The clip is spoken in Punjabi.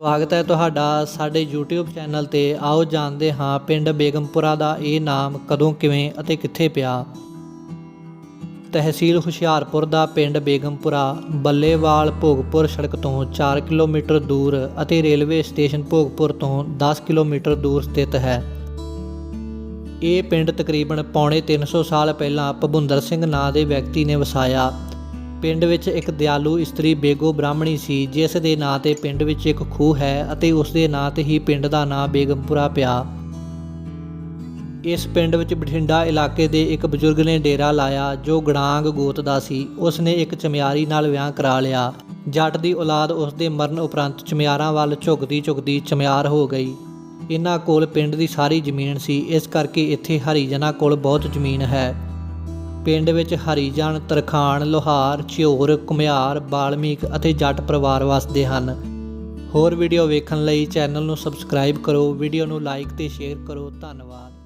ਸਵਾਗਤ ਹੈ ਤੁਹਾਡਾ ਸਾਡੇ YouTube ਚੈਨਲ ਤੇ। ਆਓ ਜਾਣਦੇ ਹਾਂ ਪਿੰਡ ਬੇਗਮਪੁਰਾ ਦਾ ਇਹ ਨਾਮ ਕਦੋਂ, ਕਿਵੇਂ ਅਤੇ ਕਿੱਥੇ ਪਿਆ। ਤਹਿਸੀਲ ਹੁਸ਼ਿਆਰਪੁਰ ਦਾ ਪਿੰਡ ਬੇਗਮਪੁਰਾ, ਬੱਲੇਵਾਲ ਭੋਗਪੁਰ ਸੜਕ ਤੋਂ 4 ਕਿਲੋਮੀਟਰ ਦੂਰ ਅਤੇ ਰੇਲਵੇ ਸਟੇਸ਼ਨ ਭੋਗਪੁਰ ਤੋਂ 10 ਕਿਲੋਮੀਟਰ ਦੂਰ ਸਥਿਤ ਹੈ। ਇਹ ਪਿੰਡ ਤਕਰੀਬਨ ਪੌਣੇ 300 ਸਾਲ ਪਹਿਲਾਂ ਭਬੁੰਦਰ ਸਿੰਘ ਨਾਂ ਦੇ ਵਿਅਕਤੀ ਨੇ ਵਸਾਇਆ। ਪਿੰਡ ਵਿੱਚ ਇੱਕ ਦਿਆਲੂ ਇਸਤਰੀ ਬੇਗੋ ਬ੍ਰਾਹਮਣੀ ਸੀ, ਜਿਸ ਦੇ ਨਾਂ ਤੇ ਪਿੰਡ ਵਿੱਚ ਇੱਕ ਖੂਹ ਹੈ ਅਤੇ ਉਸ ਦੇ ਨਾਂ ਤੇ ਹੀ ਪਿੰਡ ਦਾ ਨਾਂ ਬੇਗਮਪੁਰਾ ਪਿਆ। ਇਸ ਪਿੰਡ ਵਿੱਚ ਬਠਿੰਡਾ ਇਲਾਕੇ ਦੇ ਇੱਕ ਬਜ਼ੁਰਗ ਨੇ ਡੇਰਾ ਲਾਇਆ, ਜੋ ਗੜਾਂਗ ਗੋਤ ਦਾ ਸੀ। ਉਸ ਨੇ ਇੱਕ ਚਮਿਆਰੀ ਨਾਲ ਵਿਆਹ ਕਰਾ ਲਿਆ। ਜੱਟ ਦੀ ਔਲਾਦ ਉਸ ਦੇ ਮਰਨ ਉਪਰੰਤ ਚਮਿਆਰਾਂ ਵੱਲ ਝੁਕਦੀ ਝੁਕਦੀ ਚਮਿਆਰ ਹੋ ਗਈ। ਇਹਨਾਂ ਕੋਲ ਪਿੰਡ ਦੀ ਸਾਰੀ ਜ਼ਮੀਨ ਸੀ, ਇਸ ਕਰਕੇ ਇੱਥੇ ਹਰੀਜਨਾਂ ਕੋਲ ਬਹੁਤ ਜ਼ਮੀਨ ਹੈ। ਪਿੰਡ ਵਿੱਚ ਹਰੀਜਨ ਤਰਖਾਣ, ਲੋਹਾਰ ਝਿਓਰ ਕੁਮਿਆਰ ਬਾਲਮੀਕ ਅਤੇ ਜੱਟ ਪਰਿਵਾਰ ਵਸਦੇ ਹਨ। ਹੋਰ ਵੀਡੀਓ ਵੇਖਣ ਲਈ ਚੈਨਲ ਨੂੰ ਸਬਸਕ੍ਰਾਈਬ ਕਰੋ, ਵੀਡੀਓ ਨੂੰ ਲਾਈਕ ਤੇ ਸ਼ੇਅਰ ਕਰੋ। ਧੰਨਵਾਦ।